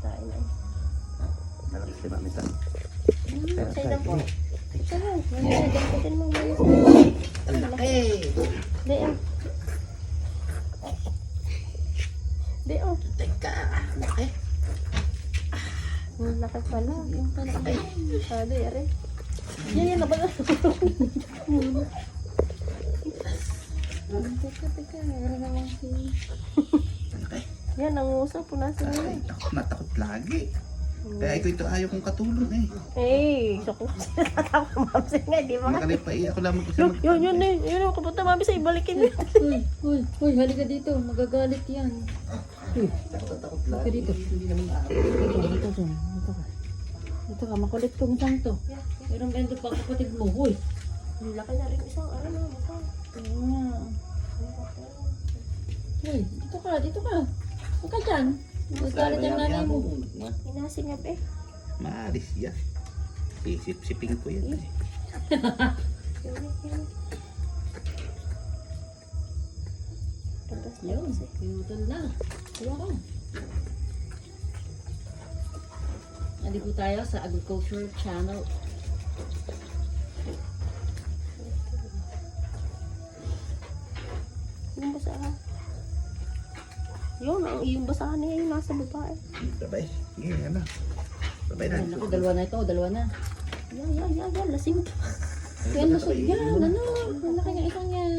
tayo na. Malakas si Mami. Hmm, Sa'yo na po. Sa'yo. Mamaya, damputin mo muna. Ang laki! Di, oh. Di, oh. Teka, ang laki. Ang laki pala. Yung pala. Ah, di, are. Yan, yan, napala. Teka, teka. Ano naman si... Ang. Yan, ang uso. Punasan mo na. Ay, takot na takot lagi. Kaya ito ito ayaw kong katulong eh. Eh, so kung sinatama mamsi nga, di ba? Makalip pa eh. Ako lang mag-isa Yun, mag- yun, yun, eh. Yun, yung kapunta mami sa ibalikin mo. Uy, uy, uy, halika dito. Magagalit yan. Uy, Takot na takot halika lagi. dito. Dito, dito, dito. Dito ka. Dito ka, makulit kong isang to. Meron ganito pa kapatid mo. Uy. Ang laki na rin isang ano na mukha. Uy, dito ka, dito ka. Huwag ka dyan. Magagalit ang nanay mo. Inasingap eh. Maalis yan. Sisip-siping ko yan eh. Yun, yun. Labas na pinutol. Kuha ka. Nandito tayo sa Agriculture Channel. Yung basahan. Yun, ang iyong basahan niya yung nasa babae. Sabay. Sige, yan na. Sabay na. Ay, naku, dalawa na ito, dalawa na. Yan, yan, yan, yan. Lasing. Yan, lusog yan. Ano? Ang laki ng isang yan.